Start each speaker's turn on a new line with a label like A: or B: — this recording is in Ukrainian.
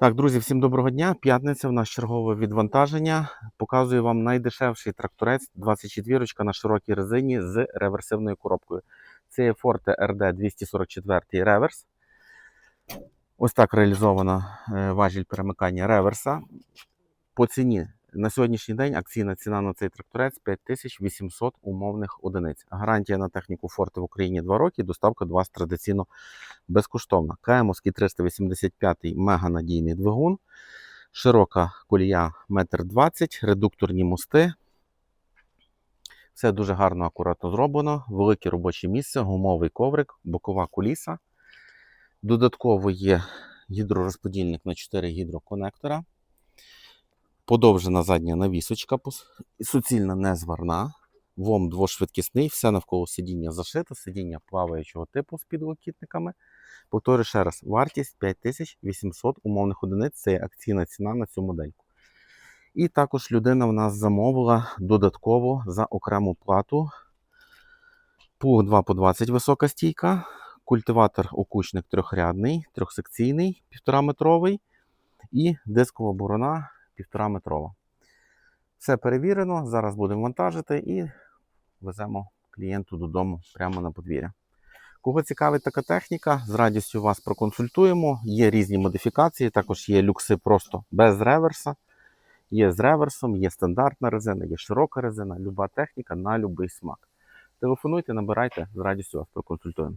A: Так, друзі, всім доброго дня. П'ятниця в нас чергове відвантаження. Показую вам найдешевший тракторець 24 на широкій резині з реверсивною коробкою. Це є Forte RD 244 реверс. Ось так реалізовано е, важіль перемикання реверса. По ціні на сьогоднішній день акційна ціна на цей тракторець 5800 умовних одиниць. Гарантія на техніку Forte в Україні 2 роки, доставка до вас традиційно безкоштовна. КМовський 385 меганадійний двигун, широка колія 1,20 м, редукторні мости. Все дуже гарно, акуратно зроблено. Велике робоче місце, гумовий коврик, бокова куліса. Додатково є гідророзподільник на 4 гідроконектора. Подовжена задня навісочка, суцільна незварна. ВОМ двошвидкісний, все навколо сидіння зашито, сидіння плаваючого типу з підлокітниками. Повторю ще раз, вартість 5800 умовних одиниць це є акційна ціна на цю модельку. І також людина в нас замовила додатково за окрему плату. Плуг 2 по 20 висока стійка, культиватор окучник трьохрядний, трьохсекційний, 1,5 метровий і дискова борона 1,5 метрова. Все перевірено. Зараз будемо вантажити і веземо клієнту додому прямо на подвір'я. Кого цікавить така техніка, з радістю вас проконсультуємо. Є різні модифікації, також є люкси просто без реверса. Є з реверсом, є стандартна резина, є широка резина, люба техніка на будь-який смак. Телефонуйте, набирайте, з радістю вас проконсультуємо.